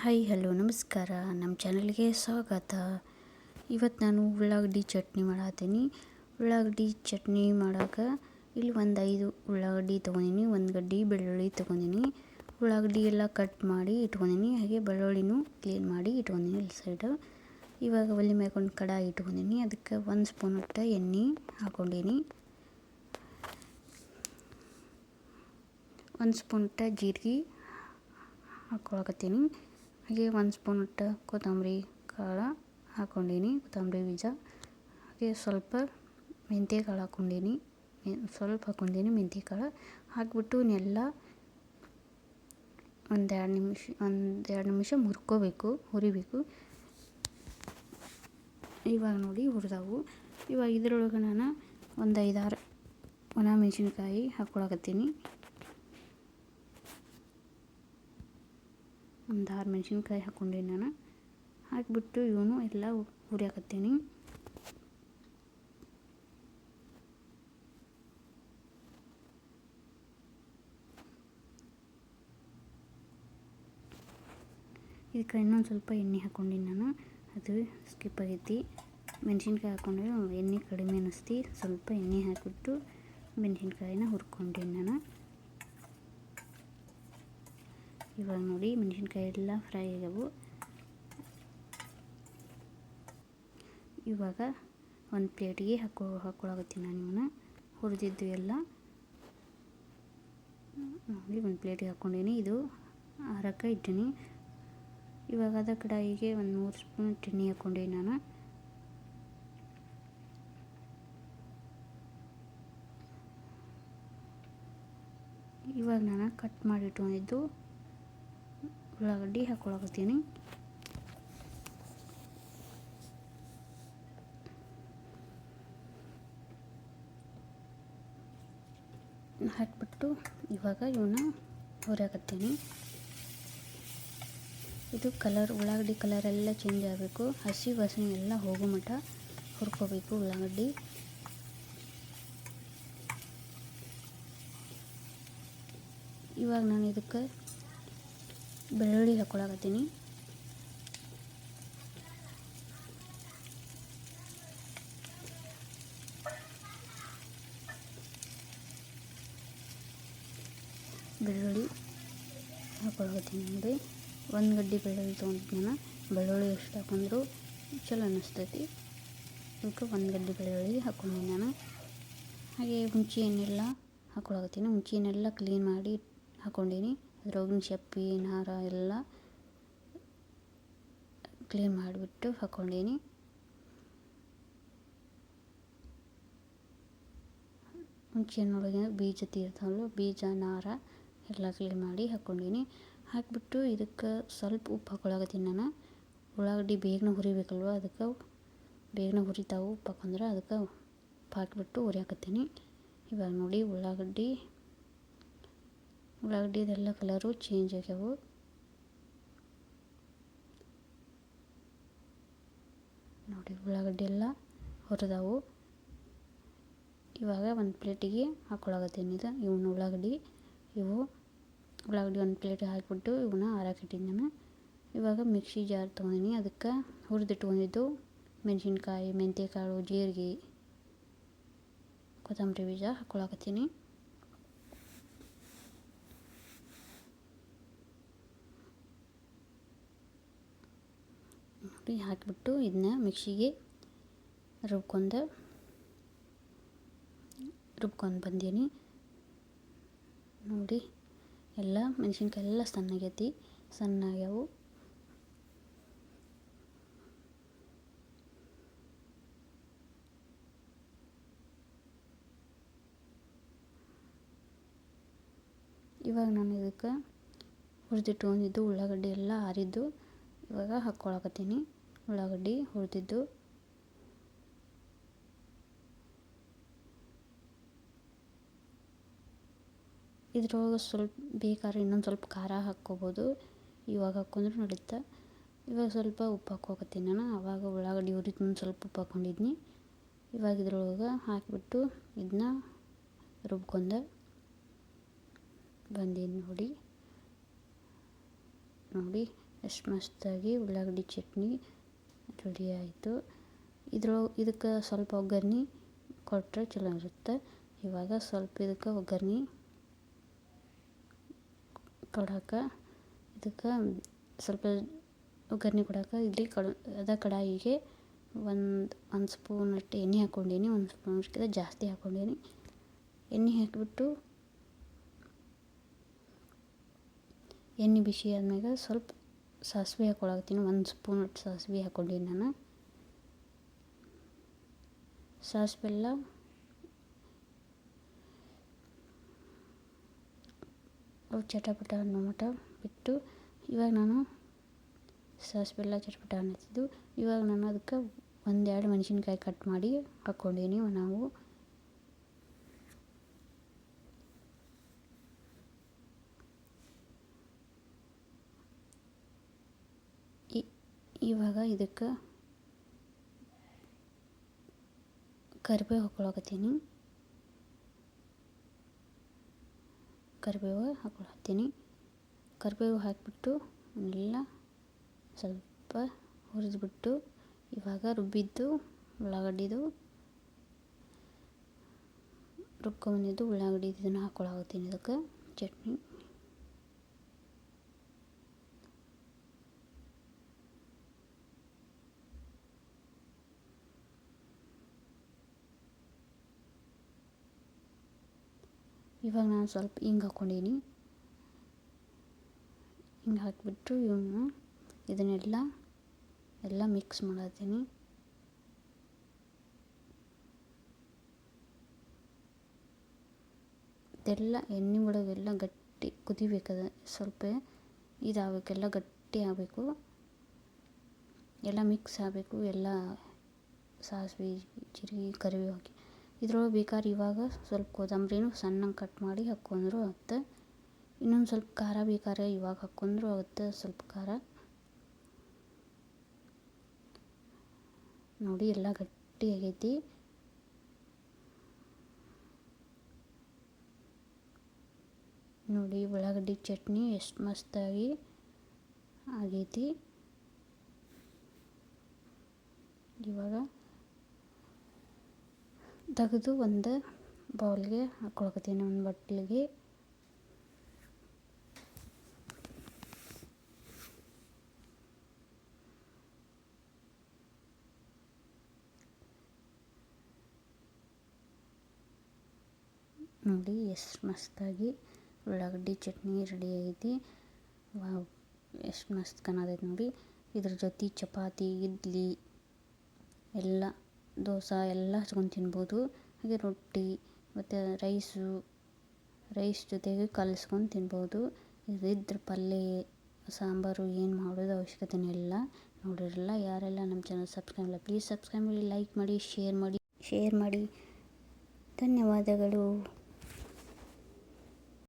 Hi hello ನಮಸ್ಕಾರ. ನಮ್ಮ ಚಾನಲ್ಗೆ ಸ್ವಾಗತ. ಇವತ್ತು ನಾನು ಉಳ್ಳಾಗಡ್ಡಿ ಚಟ್ನಿ ಮಾಡತ್ತೀನಿ ಉಳ್ಳಾಗಡ್ಡಿ ಚಟ್ನಿ ಮಾಡೋಕೆ ಇಲ್ಲಿ ಒಂದು ಐದು ಉಳ್ಳಾಗಡ್ಡಿ ತೊಗೊಂಡಿನಿ, ಒಂದು ಗಡ್ಡಿ ಬೆಳ್ಳುಳ್ಳಿ ತೊಗೊಂಡಿನಿ. ಉಳ್ಳಾಗಡ್ಡಿ ಎಲ್ಲ ಕಟ್ ಮಾಡಿ ಇಟ್ಕೊಂಡಿನಿ. ಹಾಗೆ ಬೆಳ್ಳುಳ್ಳಿನೂ ಕ್ಲೀನ್ ಮಾಡಿ ಇಟ್ಕೊಂಡಿನಿ ಇಲ್ಲಿ ಸೈಡು ಇವಾಗ ಒಲೆ ಮೇಲ್ಕೊಂಡು ಕಡಾಯಿ ಇಟ್ಕೊಂಡಿನಿ. ಅದಕ್ಕೆ ಒಂದು ಸ್ಪೂನ್ ಅಟ್ಟ ಎಣ್ಣೆ ಹಾಕ್ಕೊಂಡಿನಿ ಒಂದು ಸ್ಪೂನ್ ಅಟ್ಟ ಜೀರಿಗೆ ಹಾಕ್ಕೊಳಕತ್ತೀನಿ ಹಾಗೆ ಒಂದು ಸ್ಪೂನ್ ಅಷ್ಟ ಕೊತ್ತಂಬರಿ ಕಾಳು ಹಾಕ್ಕೊಂಡೀನಿ, ಕೊತ್ತಂಬರಿ ಬೀಜ. ಹಾಗೆ ಸ್ವಲ್ಪ ಮೆಂತ್ಯ ಕಾಳು ಹಾಕ್ಕೊಂಡೀನಿ. ಸ್ವಲ್ಪ ಹಾಕ್ಕೊಂಡೀನಿ ಮೆಂತ್ಯ ಕಾಳು. ಹಾಕ್ಬಿಟ್ಟು ಇವನ್ನೆಲ್ಲ ಒಂದೆರಡು ನಿಮಿಷ ಒಂದೆರಡು ನಿಮಿಷ ಹುರ್ಕೋಬೇಕು, ಹುರಿಬೇಕು. ಇವಾಗ ನೋಡಿ ಹುರಿದವು. ಇವಾಗ ಇದರೊಳಗೆ ನಾನು ಒಂದು ಐದಾರು ಒಣ ಮೆಣಸಿನ್ಕಾಯಿ ಹಾಕ್ಕೊಳಕತ್ತೀನಿ. ಒಂದು ಆರು ಮೆಣಸಿನ್ಕಾಯಿ ಹಾಕ್ಕೊಂಡೀನಿ ನಾನು. ಹಾಕಿಬಿಟ್ಟು ಇವನು ಎಲ್ಲ ಹುರಿಯಾಕತ್ತೀನಿ ಇದಕ್ಕೆ ಇನ್ನೊಂದು ಸ್ವಲ್ಪ ಎಣ್ಣೆ ಹಾಕ್ಕೊಂಡೀನಿ ನಾನು. ಅದು ಸ್ಕಿಪ್ ಆಗೈತಿ. ಮೆಣಸಿನ್ಕಾಯಿ ಹಾಕ್ಕೊಂಡ್ರೆ ಎಣ್ಣೆ ಕಡಿಮೆ ಅನ್ನಿಸ್ತಿ ಸ್ವಲ್ಪ ಎಣ್ಣೆ ಹಾಕಿಬಿಟ್ಟು ಮೆಣಸಿನ್ಕಾಯಿನ ಹುರ್ಕೊಂಡೀನಿ ನಾನು. ಇವಾಗ ನೋಡಿ ಮೆಣಸಿನ್ಕಾಯಿ ಎಲ್ಲ ಫ್ರೈ ಆಗ್ಯಾವು ಇವಾಗ ಒಂದು ಪ್ಲೇಟಿಗೆ ಹಾಕೊ ಹಾಕ್ಕೊಳಕತ್ತೀನಿ ನಾನು ಇವನ್ನ ಹುರಿದಿದ್ದು ಎಲ್ಲ. ನೋಡಿ ಒಂದು ಪ್ಲೇಟಿಗೆ ಹಾಕ್ಕೊಂಡೀನಿ ಇದು ಹಾರಕ್ಕೆ ಇಟ್ಟೀನಿ ಇವಾಗ ಅದ ಕಡಾಯಿಗೆ ಒಂದು ಮೂರು ಸ್ಪೂನ್ ಎಣ್ಣೆ ಹಾಕ್ಕೊಂಡೀನಿ ನಾನು. ಇವಾಗ ನಾನು ಕಟ್ ಮಾಡಿ ಇಟ್ಕೊಂಡಿದ್ದು. ಉಳ್ಳಾಗಡ್ಡಿ ಹಾಕ್ಕೊಳಕತ್ತೀನಿ ಹಾಕಿಬಿಟ್ಟು ಇವಾಗ ಇವನ್ನ ಹುರಿಯಾಕತ್ತೀನಿ. ಇದು ಕಲರ್, ಉಳ್ಳಾಗಡ್ಡಿ ಕಲರ್ ಎಲ್ಲ ಚೇಂಜ್ ಆಗಬೇಕು. ಹಸಿ ವಾಸನೆ ಎಲ್ಲ ಹೋಗೋ ಮಟ್ಟ ಹುರ್ಕೋಬೇಕು ಉಳ್ಳಾಗಡ್ಡಿ. ಇವಾಗ ನಾನು ಇದಕ್ಕೆ ಬೆಳ್ಳುಳ್ಳಿ ಹಾಕ್ಕೊಳಕತ್ತೀನಿ ಬೆಳ್ಳುಳ್ಳಿ ಹಾಕ್ಕೊಳಕತ್ತೀನಿ ನೋಡಿ. ಒಂದು ಗಡ್ಡೆ ಬೆಳ್ಳುಳ್ಳಿ ತೊಗೊಂಡಿದ್ದು ನಾನು ಬೆಳ್ಳುಳ್ಳಿ ಎಷ್ಟು ಹಾಕೊಂಡ್ರು ಚಲೋ ಅನ್ನಿಸ್ತೈತಿ ಅದಕ್ಕೆ ಒಂದು ಗಡ್ಡೆ ಬೆಳ್ಳುಳ್ಳಿ ಹಾಕ್ಕೊಂಡಿನಿ ನಾನು. ಹಾಗೆ ಹುಂಚಿ ಎಣ್ಣೆಲ್ಲ ಹಾಕ್ಕೊಳಕತ್ತೀನಿ ಕ್ಲೀನ್ ಮಾಡಿ ಹಾಕ್ಕೊಂಡೀನಿ ಅದ್ರೊಳಗಿನ ಶಪ್ಪಿ ನಾರ ಎಲ್ಲ ಕ್ಲೀನ್ ಮಾಡಿಬಿಟ್ಟು ಹಾಕ್ಕೊಂಡೀನಿ. ಮುಂಚೆನೊಳಗೆ ಬೀಜ ತೀರ್ತಾವಲ್ಲ ಬೀಜ, ನಾರ ಎಲ್ಲ ಕ್ಲೀನ್ ಮಾಡಿ ಹಾಕ್ಕೊಂಡೀನಿ. ಹಾಕಿಬಿಟ್ಟು ಇದಕ್ಕೆ ಸ್ವಲ್ಪ ಉಪ್ಪು ಹಾಕೊಳಕತ್ತೀನಿ ನಾನು. ಉಳ್ಳಾಗಡ್ಡಿ ಬೇಗನೆ ಹುರಿಬೇಕಲ್ವ ಅದಕ್ಕೆ. ಬೇಗನೆ ಹುರಿತಾವು ಉಪ್ಪು ಹಾಕಂದ್ರೆ ಅದಕ್ಕೆ ಉಪ್ಪು ಹಾಕಿಬಿಟ್ಟು ಹುರಿಯಾಕತ್ತೀನಿ. ಇವಾಗ ನೋಡಿ ಉಳ್ಳಾಗಡ್ಡಿ ಉಳ್ಳಾಗಡ್ಡಿದೆಲ್ಲ ಕಲರು ಚೇಂಜ್ ಆಗ್ಯಾವು. ನೋಡಿ ಉಳ್ಳಾಗಡ್ಡಿ ಎಲ್ಲ ಹೊರದಾವು. ಇವಾಗ ಒಂದು ಪ್ಲೇಟಿಗೆ ಹಾಕೊಳಕತ್ತೀನಿ ಇದು ಇವನ್ನ ಉಳ್ಳಾಗಡ್ಡಿ ಇವು ಉಳ್ಳಾಗಡ್ಡಿ ಒಂದು ಪ್ಲೇಟ್ ಹಾಕಿಬಿಟ್ಟು ಇವನ್ನ ಆರಾಕಿಟ್ಟಿದ್ದೆ ನಾನು ಇವಾಗ ಮಿಕ್ಸಿ ಜಾರ್ ತೊಗೊಂಡಿನಿ. ಅದಕ್ಕೆ ಹುರಿದಿಟ್ಕೊಂಡಿದ್ದು ಮೆಣಸಿನ್ಕಾಯಿ ಮೆಂತ್ಯಕಾಳು ಜೀರಿಗೆ, ಕೊತ್ತಂಬರಿ ಬೀಜ ಹಾಕ್ಕೊಳಕತ್ತೀನಿ ಹಾಕಿಬಿಟ್ಟು ಇದನ್ನ ಮಿಕ್ಸಿಗೆ ರುಬ್ಕೊಂಡು ರುಬ್ಕೊಂಡು ಬಂದೀನಿ. ನೋಡಿ, ಎಲ್ಲ ಮೆಣಸಿನ್ಕಾಯಿ ಎಲ್ಲ ಸಣ್ಣಾಗೈತಿ ಸಣ್ಣ ಆಗ್ಯಾವು ಇವಾಗ ನಾನು ಇದಕ್ಕೆ ಹುರಿದಿಟ್ಕೊಂಡಿದ್ದು ಉಳ್ಳಾಗಡ್ಡಿ ಎಲ್ಲ ಆರಿದ್ದು ಇವಾಗ ಹಾಕ್ಕೊಳಕತ್ತೀನಿ. ಉಳ್ಳಾಗಡ್ಡಿ ಹುರಿದಿದ್ದು ಇದ್ರೊಳಗೆ ಸ್ವಲ್ಪ ಬೇಕಾದ್ರೆ ಇನ್ನೊಂದು ಸ್ವಲ್ಪ ಖಾರ ಹಾಕ್ಕೋಬೋದು. ಇವಾಗ ಹಾಕ್ಕೊಂಡ್ರೆ ನಡೀತಾ. ಇವಾಗ ಸ್ವಲ್ಪ ಉಪ್ಪು ಹಾಕ್ಕೋಕತ್ತೀನಿ ನಾನು. ಆವಾಗ ಉಳ್ಳಾಗಡ್ಡಿ ಹುರಿದ ಮುಂದೆ ಸ್ವಲ್ಪ ಉಪ್ಪು ಹಾಕ್ಕೊಂಡಿದ್ನಿ. ಇವಾಗ ಇದ್ರೊಳಗೆ ಹಾಕಿಬಿಟ್ಟು ಇದನ್ನ ರುಬ್ಕೊಂಡೆ ಬಂದಿದ್ದು ನೋಡಿ. ನೋಡಿ, ಎಷ್ಟು ಮಸ್ತಾಗಿ ಉಳ್ಳಾಗಡ್ಡಿ ಚಟ್ನಿ ರೆಡಿ ಆಯಿತು. ಇದ್ರೊಳಗೆ ಇದಕ್ಕೆ ಸ್ವಲ್ಪ ಒಗ್ಗರ್ಣೆ ಕೊಟ್ಟರೆ ಚಲೋ ಇರುತ್ತೆ. ಇವಾಗ ಸ್ವಲ್ಪ ಇದಕ್ಕೆ ಒಗ್ಗರ್ಣೆ ಕೊಡಕ್ಕೆ ಇದಕ್ಕೆ ಸ್ವಲ್ಪ ಒಗ್ಗರ್ಣೆ ಕೊಡಕ್ಕೆ ಇಲ್ಲಿ ಕಡು, ಅದ ಕಡಾಯಿಗೆ ಒಂದು ಒಂದು ಸ್ಪೂನ್ ಅಷ್ಟು ಎಣ್ಣೆ ಹಾಕ್ಕೊಂಡೀನಿ. ಒಂದು ಸ್ಪೂನ್ ಅಷ್ಟಕ್ಕಿಂತ ಜಾಸ್ತಿ ಹಾಕ್ಕೊಂಡೀನಿ. ಎಣ್ಣೆ ಹಾಕಿಬಿಟ್ಟು ಎಣ್ಣೆ ಬಿಸಿ ಆದಮೇಲೆ ಸ್ವಲ್ಪ ಸಾಸಿವೆ ಹಾಕೊಳಕತ್ತೀನಿ, ಒಂದು ಸ್ಪೂನ್ ಅಷ್ಟು ಸಾಸಿವೆ ಹಾಕ್ಕೊಂಡೀನಿ ನಾನು. ಸಾಸಿವೆ ಎಲ್ಲ ಚಟಪಟ ಅನ್ನೋ ಬಿಟ್ಟು ಇವಾಗ ನಾನು ಸಾಸಿವೆ ಎಲ್ಲ ಚಟಪಟ ಅನ್ನತ್ತಿದ್ದು ಇವಾಗ ನಾನು ಅದಕ್ಕೆ ಒಂದೆರಡು ಮೆಣಸಿನ್ಕಾಯಿ ಕಟ್ ಮಾಡಿ ಹಾಕ್ಕೊಂಡೀನಿ ನಾವು. ಇವಾಗ ಇದಕ್ಕೆ ಕರಿಬೇವು ಹಾಕ್ಕೊಳಕತ್ತೀನಿ ಕರಿಬೇವು ಹಾಕ್ಕೊಳತ್ತೀನಿ ಕರಿಬೇವು ಹಾಕಿಬಿಟ್ಟು ಎಲ್ಲ ಸ್ವಲ್ಪ ಹುರಿದ್ಬಿಟ್ಟು ಇವಾಗ ರುಬ್ಬಿದ್ದು ಉಳ್ಳಾಗಡ್ಡಿದು ರುಬ್ಕೊಂಡಿದ್ದು ಉಳ್ಳಾಗಡ್ಡಿ ಇದನ್ನು ಹಾಕ್ಕೊಳಕತ್ತೀನಿ ಇದಕ್ಕೆ. ಚಟ್ನಿ. ಇವಾಗ ನಾನು ಸ್ವಲ್ಪ ಹಿಂಗೆ ಹಾಕ್ಕೊಂಡೀನಿ ಹಿಂಗೆ ಹಾಕಿಬಿಟ್ಟು ಇವನ್ನ ಇದನ್ನೆಲ್ಲ, ಎಲ್ಲ ಮಿಕ್ಸ್ ಮಾಡತ್ತೀನಿ ಇದೆಲ್ಲ ಎಣ್ಣೆ ಒಳಗೆಲ್ಲ ಗಟ್ಟಿ ಕುದಿಬೇಕದ, ಸ್ವಲ್ಪ ಇದಾಗಬೇಕೆಲ್ಲ ಗಟ್ಟಿ ಆಗಬೇಕು. ಎಲ್ಲ ಮಿಕ್ಸ್ ಆಗಬೇಕು, ಎಲ್ಲ ಸಾಸಿವೆ, ಜೀರಿಗೆ, ಕರಿಬೇವು ಹಾಕಿ. ಇದ್ರೊಳಗೆ ಬೇಕಾದ್ರೆ ಇವಾಗ ಸ್ವಲ್ಪ ಕೊತ್ತಂಬ್ರಿನೂ ಸಣ್ಣಗೆ ಕಟ್ ಮಾಡಿ ಹಾಕ್ಕೊಂಡ್ರು ಆಗುತ್ತೆ. ಇನ್ನೊಂದು ಸ್ವಲ್ಪ ಖಾರ ಬೇಕಾದ್ರೆ ಇವಾಗ ಹಾಕ್ಕೊಂಡ್ರು ಆಗುತ್ತೆ ಸ್ವಲ್ಪ ಖಾರ. ನೋಡಿ ಎಲ್ಲ ಗಟ್ಟಿ ಆಗೈತಿ ನೋಡಿ ಉಳ್ಳಾಗಡ್ಡಿ ಚಟ್ನಿ ಎಷ್ಟು ಮಸ್ತಾಗಿ ಆಗೈತಿ. ಇವಾಗ ತೆಗೆದು ಒಂದು ಬೌಲ್ಗೆ ಹಾಕ್ಕೊಳಕತ್ತೀನಿ ಒಂದು ಬಟ್ಲಿಗೆ. ನೋಡಿ ಎಷ್ಟು ಮಸ್ತಾಗಿ ಉಳ್ಳಾಗಡ್ಡಿ ಚಟ್ನಿ ರೆಡಿ ಆಗೈತಿ. ವಾವ್, ಎಷ್ಟು ಮಸ್ತ್ ಕಾಣತೈತಿ ನೋಡಿ. ಇದ್ರ ಜೊತೆ ಚಪಾತಿ, ಇಡ್ಲಿ, ಎಲ್ಲ. ದೋಸೆ ಎಲ್ಲ ಹಚ್ಕೊಂಡು ತಿನ್ಬೋದು. ಹಾಗೆ ರೊಟ್ಟಿ, ಮತ್ತು ರೈಸು, ರೈಸ್ ಜೊತೆಗೆ ಕಲಸ್ಕೊಂಡು ತಿನ್ಬೋದು. ಇದ್ರ ಪಲ್ಯ, ಸಾಂಬಾರು ಏನು ಮಾಡೋದು ಅವಶ್ಯಕತೆನೇ ಇಲ್ಲ. ನೋಡಿರಲ್ಲ, ಯಾರೆಲ್ಲ ನಮ್ಮ ಚಾನಲ್ ಸಬ್ಸ್ಕ್ರೈಬ್ ಇಲ್ಲ ಪ್ಲೀಸ್ ಸಬ್ಸ್ಕ್ರೈಬ್ ಮಾಡಿ ಲೈಕ್ ಮಾಡಿ ಶೇರ್ ಮಾಡಿ ಶೇರ್ ಮಾಡಿ. ಧನ್ಯವಾದಗಳು.